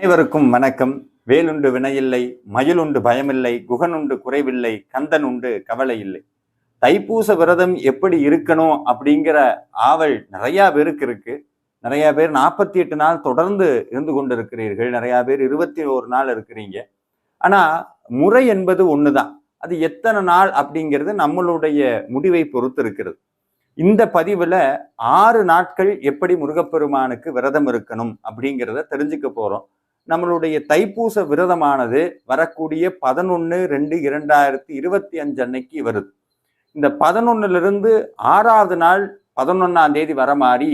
அனைவருக்கும் வணக்கம். வேலுண்டு வினையில்லை மயிலுண்டு பயமில்லை குகனுண்டு குறைவில்லை கந்தன் உண்டு கவலை இல்லை தைப்பூச விரதம் எப்படி இருக்கணும் அப்படிங்கிற ஆவல் நிறைய பேருக்கு இருக்கு. நிறைய பேர் நாற்பத்தி எட்டு நாள் தொடர்ந்து இருந்து கொண்டிருக்கிறீர்கள். நிறைய பேர் இருபத்தி ஒரு நாள் இருக்கிறீங்க. ஆனா முறை என்பது ஒண்ணுதான். அது எத்தனை நாள் அப்படிங்கிறது நம்மளுடைய முடிவை பொறுத்து இருக்கிறது. இந்த பதிவுல ஆறு நாட்கள் எப்படி முருகப்பெருமானுக்கு விரதம் இருக்கணும் அப்படிங்கிறத தெரிஞ்சுக்க போறோம். நம்மளுடைய தைப்பூச விரதமானது வரக்கூடிய பதினொன்று ரெண்டு இரண்டாயிரத்தி இருபத்தி அஞ்சு அன்னைக்கு வருது. இந்த பதினொன்னுலேருந்து ஆறாவது நாள் பதினொன்னாம் தேதி வர மாதிரி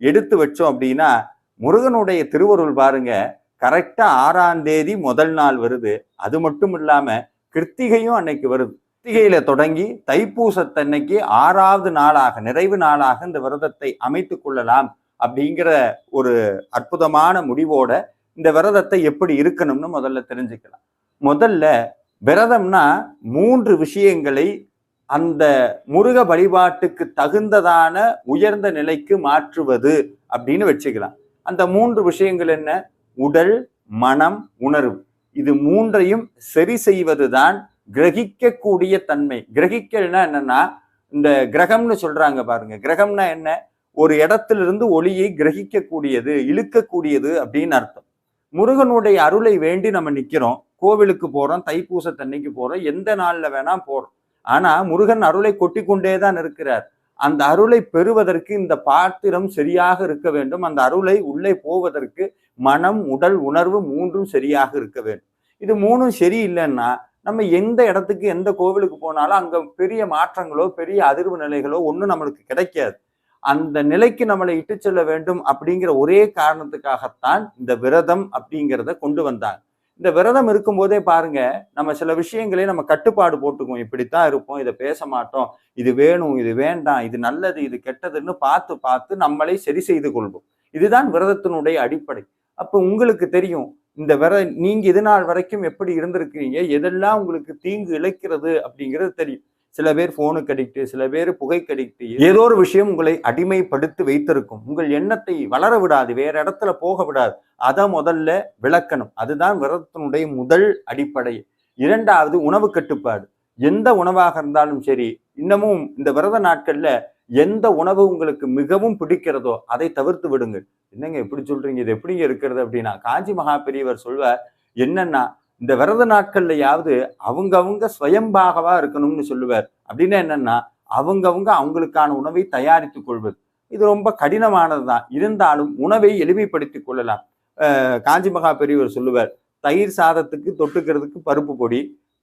எடுத்து வச்சோம் அப்படின்னா முருகனுடைய திருவருள் பாருங்க கரெக்டா ஆறாம் தேதி முதல் நாள் வருது. அது மட்டும் இல்லாம கிருத்திகையும் அன்னைக்கு வருது. கிருத்திகையில தொடங்கி தைப்பூசத்தன்னைக்கு ஆறாவது நாளாக நிறைவு நாளாக இந்த விரதத்தை அமைத்து கொள்ளலாம் அப்படிங்கிற ஒரு அற்புதமான முடிவோட இந்த விரதத்தை எப்படி இருக்கணும்னு முதல்ல தெரிஞ்சுக்கலாம். முதல்ல விரதம்னா மூன்று விஷயங்களை அந்த முருக வழிபாட்டுக்கு தகுந்ததான உயர்ந்த நிலைக்கு மாற்றுவது அப்படின்னு வச்சுக்கலாம். அந்த மூன்று விஷயங்கள் என்ன? உடல் மனம் உணர்வு. இது மூன்றையும் சரி செய்வதுதான் கிரகிக்கக்கூடிய தன்மை. கிரகிக்கல்னா என்னன்னா இந்த கிரகம்னு சொல்றாங்க பாருங்க. கிரகம்னா என்ன? ஒரு இடத்துல இருந்து ஒளியை கிரகிக்கக்கூடியது இழுக்கக்கூடியது அப்படின்னு அர்த்தம். முருகனுடைய அருளை வேண்டி நம்ம நிற்கிறோம் கோவிலுக்கு போறோம் தைப்பூசத்தன்னைக்கு போகிறோம் எந்த நாளில் வேணால் போகிறோம் ஆனால் முருகன் அருளை கொட்டி கொண்டே தான் இருக்கிறார். அந்த அருளை பெறுவதற்கு இந்த பாத்திரம் சரியாக இருக்க வேண்டும். அந்த அருளை உள்ளே போவதற்கு மனம் உடல் உணர்வு மூன்றும் சரியாக இருக்க வேண்டும். இது மூணும் சரியில்லைன்னா நம்ம எந்த இடத்துக்கு எந்த கோவிலுக்கு போனாலும் அங்கே பெரிய மாற்றங்களோ பெரிய அதிர்வு நிலைகளோ ஒன்றும் நம்மளுக்கு கிடைக்காது. அந்த நிலைக்கு நம்மளை இட்டு செல்ல வேண்டும் அப்படிங்கிற ஒரே காரணத்துக்காகத்தான் இந்த விரதம் அப்படிங்கிறத கொண்டு வந்தாங்க. இந்த விரதம் இருக்கும்போதே பாருங்க நம்ம சில விஷயங்களே நம்ம கட்டுப்பாடு போட்டுக்குவோம். இப்படித்தான் இருப்போம் இதை பேச மாட்டோம் இது வேணும் இது வேண்டாம் இது நல்லது இது கெட்டதுன்னு பார்த்து பார்த்து நம்மளை சரி செய்து கொள்வோம். இதுதான் விரதத்தினுடைய அடிப்படை. அப்போ உங்களுக்கு தெரியும் இந்த விர நீங்க இது நாள் வரைக்கும் எப்படி இருந்திருக்கிறீங்க எதெல்லாம் உங்களுக்கு தீங்கு இழைக்கிறது அப்படிங்கிறது தெரியும். சில பேர் போனுக்கு அடிக்ட் சில பேர் புகைக்கு அடிக்ட் ஏதோ ஒரு விஷயம் உங்களை அடிமைப்படுத்தி வைத்திருக்கும். உங்கள் எண்ணத்தை வளர விடாது வேற இடத்துல போக விடாது. அதை முதல்ல விளக்கணும். அதுதான் விரதத்தினுடைய முதல் அடிப்படை. இரண்டாவது உணவு கட்டுப்பாடு. எந்த உணவாக இருந்தாலும் சரி இன்னமும் இந்த விரத நாட்கள்ல எந்த உணவு உங்களுக்கு மிகவும் பிடிக்கிறதோ அதை தவிர்த்து விடுங்கள். என்னங்க எப்படி சொல்றீங்க? இது எப்படிங்க இருக்கிறது அப்படின்னா காஞ்சி மகா பெரியவர் சொல்வார் என்னன்னா இந்த விரத நாட்கள்லையாவது அவங்கவுங்க ஸ்வயம்பாகவா இருக்கணும்னு சொல்லுவார். அப்படின்னா என்னன்னா அவங்கவுங்க அவங்களுக்கான உணவை தயாரித்துக் கொள்வது. இது ரொம்ப கடினமானது தான் இருந்தாலும் உணவை எளிமைப்படுத்திக் கொள்ளலாம். காஞ்சி மகா பெரியவர் சொல்லுவார் தயிர் சாதத்துக்கு தொட்டுக்கிறதுக்கு பருப்பு பொடி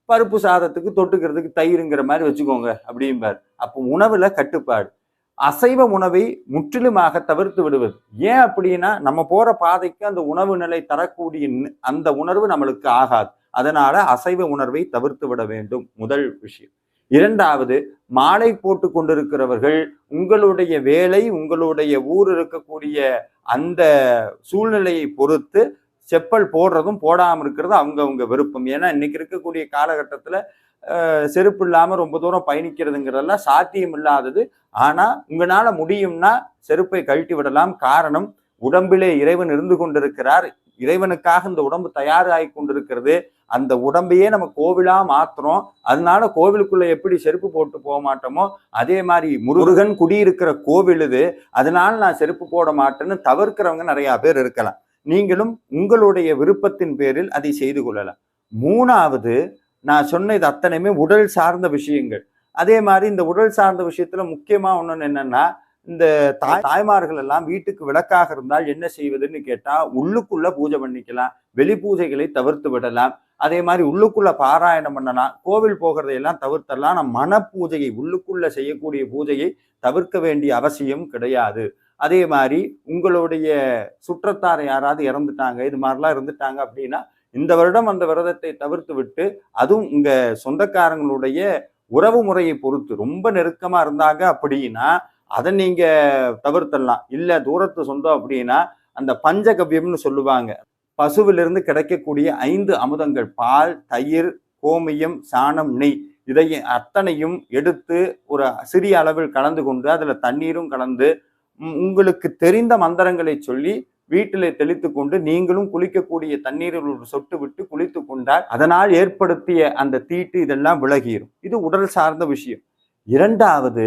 பருப்பு சாதத்துக்கு தொட்டுக்கிறதுக்கு தயிருங்கிற மாதிரி வச்சுக்கோங்க அப்படிம்பார். அப்போ உணவுல கட்டுப்பாடு. அசைவ உணவை முற்றிலுமாக தவிர்த்து விடுவது. ஏன் அப்படின்னா நம்ம போற பாதைக்கு அந்த உணவு நிலை தரக்கூடிய அந்த உணர்வு நம்மளுக்கு ஆகாது. அதனால அசைவ உணர்வை தவிர்த்து விட வேண்டும். முதல் விஷயம். இரண்டாவது மாலை போட்டு கொண்டிருக்கிறவர்கள் உங்களுடைய வேலை உங்களுடைய ஊர் இருக்கக்கூடிய அந்த சூழ்நிலையை பொறுத்து செப்பல் போடுறதும் போடாமல் இருக்கிறது அவங்க அவங்க விருப்பம். ஏன்னா இன்னைக்கு இருக்கக்கூடிய காலகட்டத்தில் செருப்பு இல்லாமல் ரொம்ப தூரம் பயணிக்கிறதுங்கிறதெல்லாம் சாத்தியம் இல்லாதது. ஆனால் உங்களால் முடியும்னா செருப்பை கழட்டி விடலாம். காரணம் உடம்பிலே இறைவன் இருந்து கொண்டிருக்கிறார். இறைவனுக்காக இந்த உடம்பு தயாராகி கொண்டிருக்கிறது. அந்த உடம்பையே நம்ம கோவிலா மாத்துறோம். அதனால கோவிலுக்குள்ள எப்படி செருப்பு போட்டு போக மாட்டோமோ அதே மாதிரி முருகன் குடியிருக்கிற கோவில் இது. அதனால நான் செருப்பு போட மாட்டேன்னு தவிர்க்கிறவங்க நிறைய பேர் இருக்கலாம். நீங்களும் உங்களுடைய விருப்பத்தின் பேரில் அதை செய்து கொள்ளலாம். மூணாவது நான் சொன்ன இது அத்தனையுமே உடல் சார்ந்த விஷயங்கள். அதே மாதிரி இந்த உடல் சார்ந்த விஷயத்துல முக்கியமா ஒன்று என்னன்னா இந்த தாய் தாய்மார்கள் எல்லாம் வீட்டுக்கு விளக்காக இருந்தால் என்ன செய்வதுன்னு கேட்டா உள்ளுக்குள்ள பூஜை பண்ணிக்கலாம் வெளி பூஜைகளை தவிர்த்து விடலாம். அதே மாதிரி உள்ளுக்குள்ள பாராயணம் பண்ணலாம் கோவில் போகிறதையெல்லாம் தவிர்த்தலாம் ஆனால் மன பூஜையை உள்ளுக்குள்ள செய்யக்கூடிய பூஜையை தவிர்க்க வேண்டிய அவசியம் கிடையாது. அதே மாதிரி உங்களுடைய சுற்றத்தார் யாராவது இறந்துட்டாங்க இது மாதிரிலாம் இருந்துட்டாங்க அப்படின்னா இந்த வருடம் அந்த விரதத்தை தவிர்த்து விட்டு அதுவும் உங்க சொந்தக்காரங்களுடைய உறவு முறையை பொறுத்து ரொம்ப நெருக்கமா இருந்தாங்க அப்படின்னா அதை நீங்க தவிர்த்தலாம் இல்ல தூரத்து சொந்தம் அப்படின்னா அந்த பஞ்சகவ்யம்னு சொல்லுவாங்க. பசுவிலிருந்து கிடைக்கக்கூடிய ஐந்து அமுதங்கள் பால் தயிர் கோமியம் சாணம் நெய் இதை அத்தனையும் எடுத்து ஒரு சிறிய அளவில் கலந்து கொண்டு அதுல தண்ணீரும் கலந்து உங்களுக்கு தெரிந்த மந்திரங்களை சொல்லி வீட்டிலே தெளித்து கொண்டு நீங்களும் குளிக்கக்கூடிய தண்ணீரில் ஒரு சொட்டு விட்டு குளித்து கொண்டால் அதனால் ஏற்படுத்திய அந்த தீட்டு இதெல்லாம் விலகிடும் இது உடல் சார்ந்த விஷயம். இரண்டாவது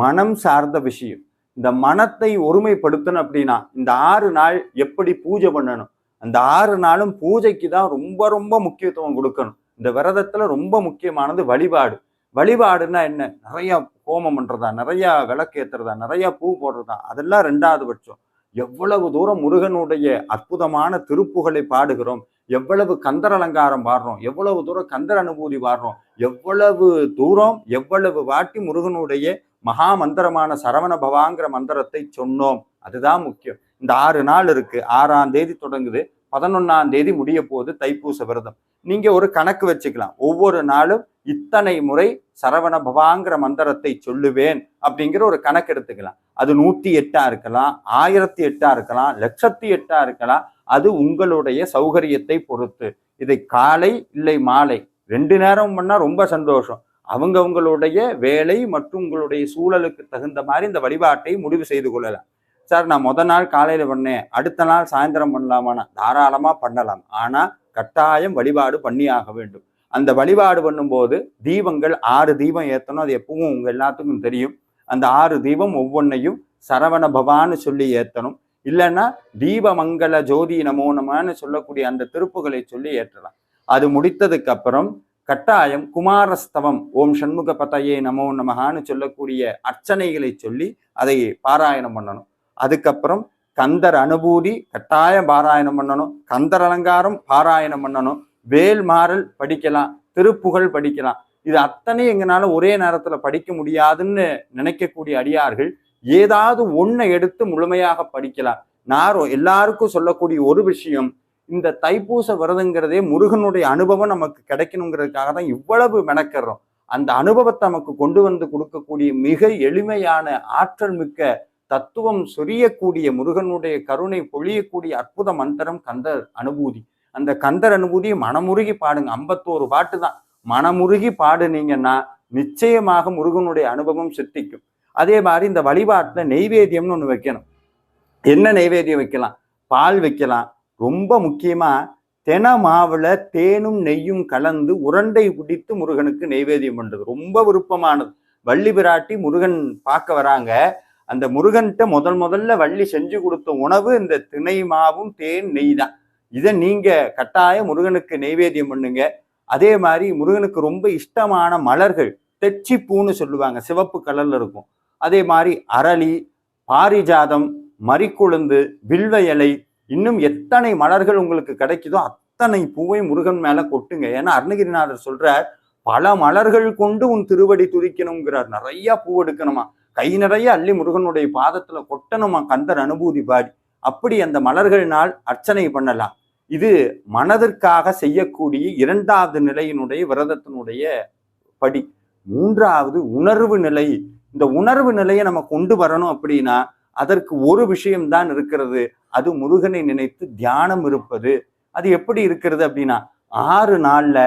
மனம் சார்ந்த விஷயம். இந்த மனத்தை ஒருமைப்படுத்தணும் அப்படின்னா இந்த ஆறு நாள் எப்படி பூஜை பண்ணணும்? அந்த ஆறு நாளும் பூஜைக்கு தான் ரொம்ப ரொம்ப முக்கியத்துவம் கொடுக்கணும். இந்த விரதத்துல ரொம்ப முக்கியமானது வழிபாடு. வழிபாடுன்னா என்ன? நிறைய ஹோமம் பண்றதா நிறைய விளக்கேத்துறதா நிறைய பூ போடுறதா அதெல்லாம் ரெண்டாவது பட்சம். எவ்வளவு தூரம் முருகனுடைய அற்புதமான திருப்புகளை பாடுகிறோம் எவ்வளவு கந்தர் அலங்காரம் பாடுறோம் எவ்வளவு தூரம் கந்தர் அனுபூதி பாடுறோம் எவ்வளவு தூரம் எவ்வளவு வாட்டி முருகனுடைய மகா மந்திரமான சரவண பவாங்கிற மந்திரத்தை சொன்னோம். அதுதான் முக்கியம். இந்த ஆறு நாள் இருக்கு. ஆறாம் தேதி தொடங்குது. பதினொன்னாம் தேதி முடிய போது தைப்பூச விரதம். நீங்க ஒரு கணக்கு வச்சுக்கலாம். ஒவ்வொரு நாளும் இத்தனை முறை சரவண பவாங்கிற மந்திரத்தை சொல்லுவேன் அப்படிங்கிற ஒரு கணக்கு எடுத்துக்கலாம். அது நூற்றி எட்டாக இருக்கலாம் ஆயிரத்தி எட்டாக இருக்கலாம் லட்சத்தி எட்டாக இருக்கலாம். அது உங்களுடைய சௌகரியத்தை பொறுத்து. இதை காலை இல்லை மாலை ரெண்டு நேரம் பண்ணால் ரொம்ப சந்தோஷம். அவங்கவங்களுடைய வேலை மற்றும் உங்களுடைய சூழலுக்கு தகுந்த மாதிரி இந்த வழிபாட்டை முடிவு செய்து கொள்ளலாம். சார் நான் முத நாள் காலையில் பண்ணேன் அடுத்த நாள் சாயந்தரம் பண்ணலாமானா? தாராளமாக பண்ணலாம். ஆனால் கட்டாயம் வழிபாடு பண்ணி ஆக வேண்டும். அந்த வழிபாடு பண்ணும்போது தீபங்கள் ஆறு தீபம் ஏற்றணும் அது எப்பவும் உங்கள் எல்லாத்துக்கும் தெரியும். அந்த ஆறு தீபம் ஒவ்வொன்றையும் சரவண பவான்னு சொல்லி ஏற்றணும் இல்லைன்னா தீபமங்கல ஜோதி நமோ நமன்னு சொல்லக்கூடிய அந்த திருப்புகளை சொல்லி ஏற்றலாம். அது முடித்ததுக்கு அப்புறம் கட்டாயம் குமாரஸ்தவம் ஓம் சண்முக பதையே நமோ நமகான்னு சொல்லக்கூடிய அர்ச்சனைகளை சொல்லி அதை பாராயணம் பண்ணணும். அதுக்கப்புறம் கந்தர் அனுபூதி கட்டாயம் பாராயணம் பண்ணணும். கந்தர் அலங்காரம் பாராயணம் பண்ணணும். வேல்மாறல் படிக்கலாம் திருப்புகழ் படிக்கலாம். இது அத்தனை எங்களால ஒரே நேரத்துல படிக்க முடியாதுன்னு நினைக்கக்கூடிய அடியார்கள் ஏதாவது ஒன்றை எடுத்து முழுமையாக படிக்கலாம். நான் எல்லாருக்கும் சொல்லக்கூடிய ஒரு விஷயம் இந்த தைப்பூச விரதங்கிறதே முருகனுடைய அனுபவம் நமக்கு கிடைக்கணுங்கிறதுக்காக தான் இவ்வளவு மெனக்கிறோம் அந்த அனுபவத்தை நமக்கு கொண்டு வந்து கொடுக்கக்கூடிய மிக எளிமையான ஆற்றல் மிக்க தத்துவம் சொரியக்கூடிய முருகனுடைய கருணை பொழியக்கூடிய அற்புத மந்திரம் கந்தர் அனுபூதி. அந்த கந்தர் அனுபூதியை மனமுருகி பாடுங்க. ஐம்பத்தோரு பாட்டு தான். மனமுருகி பாடுனீங்கன்னா நிச்சயமாக முருகனுடைய அனுபவம் சித்திக்கும். அதே மாதிரி இந்த வழிபாட்டில் நெய்வேத்தியம்னு ஒன்று வைக்கணும். என்ன நெய்வேத்தியம் வைக்கலாம்? பால் வைக்கலாம். ரொம்ப முக்கியமாக தென மாவுல தேனும் நெய்யும் கலந்து உருண்டை பிடித்து முருகனுக்கு நெய்வேத்தியம் பண்ணுறது ரொம்ப விருப்பமானது. வள்ளி பிராட்டி முருகன் பார்க்க வராங்க. அந்த முருகன்கிட்ட முதல் முதல்ல வள்ளி செஞ்சு கொடுத்த உணவு இந்த திணை மாவும் தேன் நெய் தான். இதை நீங்கள் கட்டாயம் முருகனுக்கு நெய்வேத்தியம் பண்ணுங்க. அதே மாதிரி முருகனுக்கு ரொம்ப இஷ்டமான மலர்கள் தெச்சி பூன்னு சொல்லுவாங்க. சிவப்பு கலர்ல இருக்கும். அதே மாதிரி அரளி பாரிஜாதம் மறிக்குழுந்து வில்வ இலை இன்னும் எத்தனை மலர்கள் உங்களுக்கு கிடைக்குதோ அத்தனை பூவை முருகன் மேல கொட்டுங்க. ஏன்னா அருணகிரிநாதர் சொல்றார் பல மலர்கள் கொண்டு உன் திருவடி துதிக்கணுங்கிறார் நிறைய பூ எடுக்கணுமா? கை நிறைய அள்ளி முருகனுடைய பாதத்துல கொட்டணுமா? கந்தர் அனுபூதி பாடி. அப்படி அந்த மலர்களினால் அர்ச்சனை பண்ணலாம். இது மனதிற்காக செய்யக்கூடிய இரண்டாவது நிலையினுடைய விரதத்தினுடைய படி. மூன்றாவது உணர்வு நிலை. இந்த உணர்வு நிலையை நம்ம கொண்டு வரணும் அப்படின்னா அதற்கு ஒரு விஷயம்தான் இருக்கிறது. அது முருகனை நினைத்து தியானம் இருப்பது. அது எப்படி இருக்கிறது அப்படின்னா ஆறு நாள்ல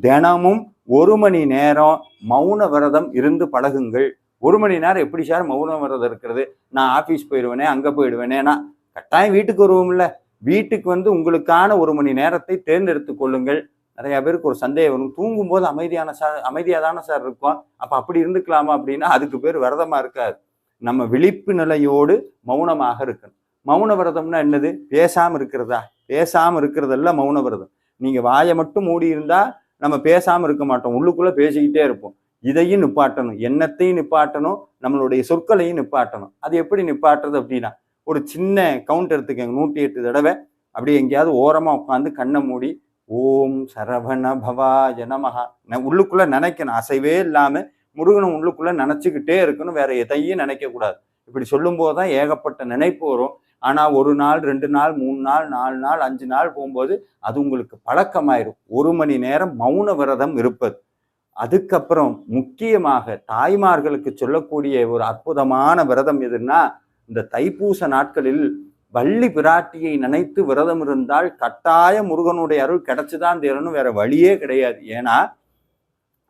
தினமும் ஒரு மணி நேரம் மௌன விரதம் இருந்து பழகுங்கள். ஒரு மணி நேரம் எப்படி சார் மௌன விரதம் இருக்கிறது? நான் ஆஃபீஸ் போயிடுவேனே அங்கே போயிடுவேனே நான் கட்டாயம் வீட்டுக்கு வருவோம்ல. வீட்டுக்கு வந்து உங்களுக்கான ஒரு மணி நேரத்தை தேர்ந்தெடுத்து கொள்ளுங்கள். நிறைய பேருக்கு ஒரு சந்தேகம் வரும். தூங்கும்போது அமைதியான சார் அமைதியாக தானே சார் இருக்கும். அப்போ அப்படி இருந்துக்கலாமா அப்படின்னா அதுக்கு பேர் விரதமாக இருக்காது. நம்ம விழிப்பு நிலையோடு மௌனமாக இருக்கணும். மௌன விரதம்னா என்னது? பேசாமல் இருக்கிறதா? பேசாமல் இருக்கிறதல்ல மௌன விரதம். நீங்கள் வாயை மட்டும் மூடி இருந்தால் நம்ம பேசாமல் இருக்க மாட்டோம். உள்ளுக்குள்ளே பேசிக்கிட்டே இருப்போம். இதையும் நிப்பாட்டணும். எண்ணத்தையும் நிப்பாட்டணும். நம்மளுடைய சொற்களையும் நிப்பாட்டணும். அது எப்படி நிப்பாட்டுறது அப்படின்னா ஒரு சின்ன கவுண்ட் எடுத்துக்கங்க. நூற்றி எட்டு தடவை. அப்படியே எங்கேயாவது ஓரமாக உட்காந்து கண்ணை மூடி ஓம் சரவண பவா ஜனமகா நான் உள்ளுக்குள்ளே நினைக்கணும். அசைவே இல்லாமல் முருகனை உள்ளுக்குள்ளே நினச்சிக்கிட்டே இருக்கணும். வேற எதையும் நினைக்கக்கூடாது. இப்படி சொல்லும்போது தான் ஏகப்பட்ட நினைப்பு வரும். ஆனால் ஒரு நாள் ரெண்டு நாள் மூணு நாள் நாலு நாள் அஞ்சு நாள் போகும்போது அது உங்களுக்கு பழக்கமாயிரும். ஒரு மணி நேரம் மௌன விரதம் இருப்பது. அதுக்கப்புறம் முக்கியமாக தாய்மார்களுக்கு சொல்லக்கூடிய ஒரு அற்புதமான விரதம் எதுன்னா இந்த தைப்பூச நாட்களில் வள்ளி பிராட்டியை நினைத்து விரதம் இருந்தால் கட்டாய முருகனுடைய அருள் கிடைச்சுதான் தேரணும் வேற வழியே கிடையாது. ஏன்னா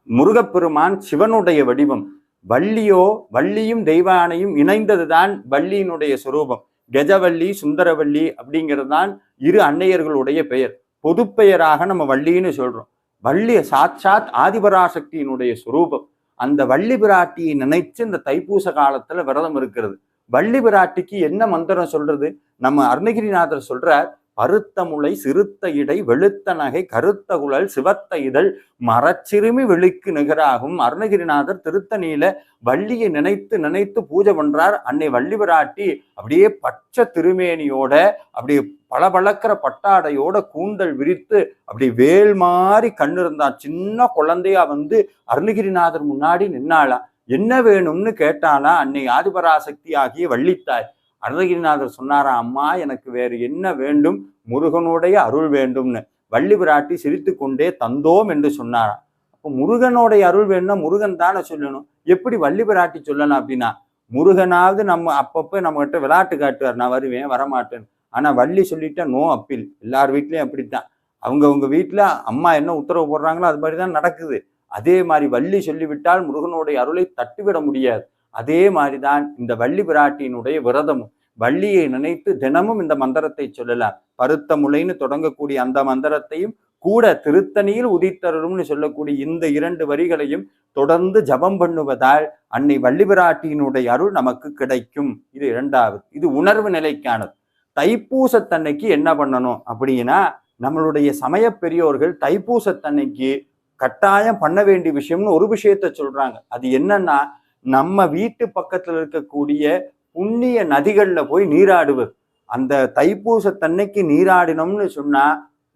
முருகப்பெருமான் சிவனுடைய வடிவம். வள்ளியோ வள்ளியும் தெய்வானையும் இணைந்ததுதான் வள்ளியினுடைய சுரூபம். கஜவள்ளி சுந்தரவள்ளி அப்படிங்கிறது தான் இரு அன்னையர்களுடைய பெயர். பொதுப்பெயராக நம்ம வள்ளின்னு சொல்றோம். வள்ளி சாட்சாத் ஆதிபராசக்தியினுடைய சுரூபம். அந்த வள்ளி பிராட்டியை நினைச்சு இந்த தைப்பூச காலத்துல விரதம் இருக்கிறது. வள்ளி பிராட்டிக்கு என்ன மந்திரம் சொல்றது? நம்ம அருணகிரிநாதர் சொல்றார் பருத்த முளை சிறுத்த இடை வெளுத்த நகை கருத்த குழல் சிவத்த இதழ் மரச்சிறுமி வெளிக்கு நிகராகும். அருணகிரிநாதர் திருத்தணியில வள்ளியை நினைத்து நினைத்து பூஜை பண்றார். அன்னை வள்ளி பிராட்டி அப்படியே பச்சை திருமேனியோட அப்படியே பளபளக்கிற பட்டாடையோட கூந்தல் விரித்து அப்படி வேல் மாதிரி கண்ணு இருந்தான் சின்ன குழந்தையா வந்து அருணகிரிநாதர் முன்னாடி நின்னாளா? என்ன வேணும்னு கேட்டானா அன்னை ஆதிபராசக்தி ஆகிய வள்ளித்தாய். அருணகிரிநாதர் சொன்னாரா அம்மா எனக்கு வேறு என்ன வேண்டும்? முருகனுடைய அருள் வேண்டும்னு. வள்ளி பிராட்டி சிரித்து கொண்டே தந்தோம் என்று சொன்னாராம் அப்போ முருகனுடைய அருள் வேணும்னா முருகன் தானே சொல்லணும். எப்படி வள்ளி பிராட்டி சொல்லலாம் அப்படின்னா முருகனாவது நம்ம அப்பப்போ நம்மகிட்ட விளையாட்டு காட்டுவார். நான் வருவேன் வரமாட்டேன். ஆனால் வள்ளி சொல்லிட்டா நோ அப்பீல். எல்லார் வீட்லேயும் அப்படித்தான். அவங்கவுங்க வீட்டில் அம்மா என்ன உத்தரவு போடுறாங்களோ அது மாதிரி தான் நடக்குது. அதே மாதிரி வள்ளி சொல்லிவிட்டால் முருகனுடைய அருளை தட்டுவிட முடியாது. அதே மாதிரிதான் இந்த வள்ளி பிராட்டியினுடைய விரதமும். வள்ளியை நினைத்து தினமும் இந்த மந்திரத்தை சொல்லலாம். பருத்த முளைன்னு தொடங்கக்கூடிய அந்த மந்திரத்தையும் கூட திருத்தணியில் உதித்தரும்னு சொல்லக்கூடிய இந்த இரண்டு வரிகளையும் தொடர்ந்து ஜபம் பண்ணுவதால் அன்னை வள்ளி பிராட்டியினுடைய அருள் நமக்கு கிடைக்கும். இது இரண்டாவது. இது உணர்வு நிலைக்கானது. தைப்பூசத்தன்னைக்கு என்ன பண்ணணும் அப்படின்னா நம்மளுடைய சமய பெரியோர்கள் தைப்பூசத்தன்னைக்கு கட்டாயம் பண்ண வேண்டிய விஷயம்னு ஒரு விஷயத்த சொல்றாங்க. அது என்னன்னா நம்ம வீட்டு பக்கத்துல இருக்கக்கூடிய புண்ணிய நதிகள்ல போய் நீராடுவது. அந்த தைப்பூசத்தன்னைக்கு நீராடினோம்னு சொன்னா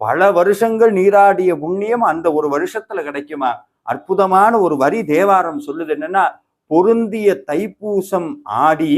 பல வருஷங்கள் நீராடிய புண்ணியம் அந்த ஒரு வருஷத்துல கிடைக்குமா? அற்புதமான ஒரு வரி தேவாரம் சொல்லுது என்னன்னா பொருந்திய தைப்பூசம் ஆடி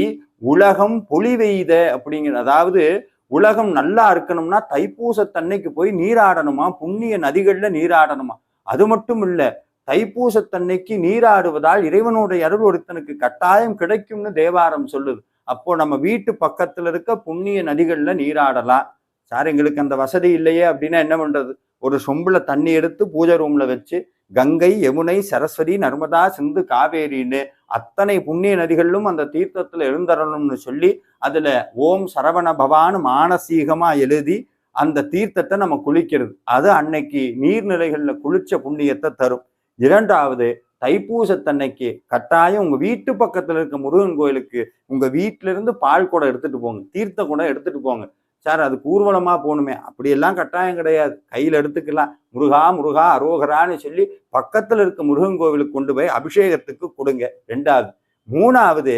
உலகம் பொலிவெய்த அப்படிங்கிற அதாவது உலகம் நல்லா இருக்கணும்னா தைப்பூசத்தன்னைக்கு போய் நீராடணுமா? புண்ணிய நதிகள்ல நீராடணுமா? அது மட்டும் இல்ல தைப்பூசத்தன்னைக்கு நீராடுவதால் இறைவனுடைய அருள் ஒருத்தனுக்கு கட்டாயம் கிடைக்கும்னு தேவாரம் சொல்லுது. அப்போ நம்ம வீட்டு பக்கத்துல இருக்க புண்ணிய நதிகள்ல நீராடலாம். சார் எங்களுக்கு அந்த வசதி இல்லையே அப்படின்னா என்ன பண்றது? ஒரு சொம்புல தண்ணி எடுத்து பூஜை ரூம்ல வச்சு கங்கை யமுனை சரஸ்வதி நர்மதா சிந்து காவேரின்னு அத்தனை புண்ணிய நதிகளிலும் அந்த தீர்த்தத்துல எழுந்தரணும்னு சொல்லி அதுல ஓம் சரவண பவான் மானசீகமா எழுதி அந்த தீர்த்தத்தை நம்ம குளிக்கிறது. அது அன்னைக்கு நீர்நிலைகளில் குளிச்ச புண்ணியத்தை தரும். இரண்டாவது தைப்பூசத்தன்னைக்கு கட்டாயம் உங்கள் வீட்டு பக்கத்தில் இருக்க முருகன் கோயிலுக்கு உங்கள் வீட்டிலிருந்து பால் குடம் எடுத்துட்டு போங்க. தீர்த்த குடம் எடுத்துட்டு போங்க. சார் அது ஊர்வலமாக போகணுமே. அப்படியெல்லாம் கட்டாயம் கிடையாது. கையில் எடுத்துக்கலாம். முருகா முருகா அரோகரான்னு சொல்லி பக்கத்தில் இருக்க முருகன் கோவிலுக்கு கொண்டு போய் அபிஷேகத்துக்கு கொடுங்க. ரெண்டாவது. மூணாவது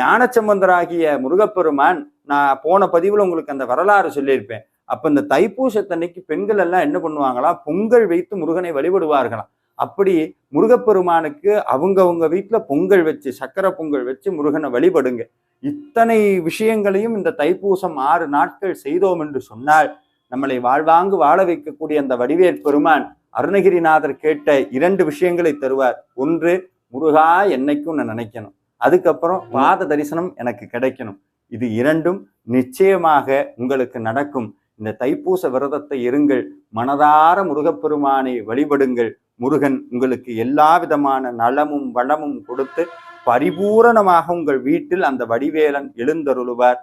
ஞானச்சம்பந்தராகிய முருகப்பெருமான் நான் போன பதிவில் உங்களுக்கு அந்த வரலாறு சொல்லியிருப்பேன். அப்ப இந்த தைப்பூசத்தன்னைக்கு பெண்கள் எல்லாம் என்ன பண்ணுவாங்களாம் பொங்கல் வைத்து முருகனை வழிபடுவார்களாம். அப்படி முருகப்பெருமானுக்கு அவங்கவுங்க வீட்டுல பொங்கல் வச்சு சக்கரை பொங்கல் வச்சு முருகனை வழிபடுங்க. இத்தனை விஷயங்களையும் இந்த தைப்பூசம் ஆறு நாட்கள் செய்தோம் என்று சொன்னால் நம்மளை வாழ்வாங்கு வாழ வைக்கக்கூடிய அந்த வடிவேல் பெருமான் அருணகிரிநாதர் கேட்ட இரண்டு விஷயங்களை தருவார். ஒன்று முருகா என்னைக்கும் நான் நினைக்கணும். அதுக்கப்புறம் பாத தரிசனம் எனக்கு கிடைக்கணும். இது இரண்டும் நிச்சயமாக உங்களுக்கு நடக்கும். இந்த தைப்பூச விரதத்தை இருங்கள். மனதார முருகப்பெருமானை வழிபடுங்கள். முருகன் உங்களுக்கு எல்லா விதமான நலமும் வளமும் கொடுத்து பரிபூரணமாக உங்கள் வீட்டில் அந்த வடிவேலன் எழுந்தருளுவார்.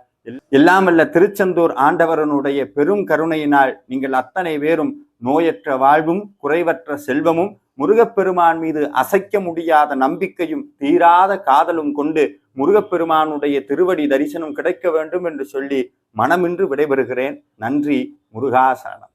எல்லாமல்ல திருச்செந்தூர் ஆண்டவரனுடைய பெரும் கருணையினால் நீங்கள் அத்தனை பேரும் நோயற்ற வாழ்வும் குறைவற்ற செல்வமும் முருகப்பெருமான் மீது அசைக்க முடியாத நம்பிக்கையும் தீராத காதலும் கொண்டு முருகப்பெருமானுடைய திருவடி தரிசனம் கிடைக்க வேண்டும் என்று சொல்லி மனமின்று விடைபெறுகிறேன். நன்றி முருகாசனம்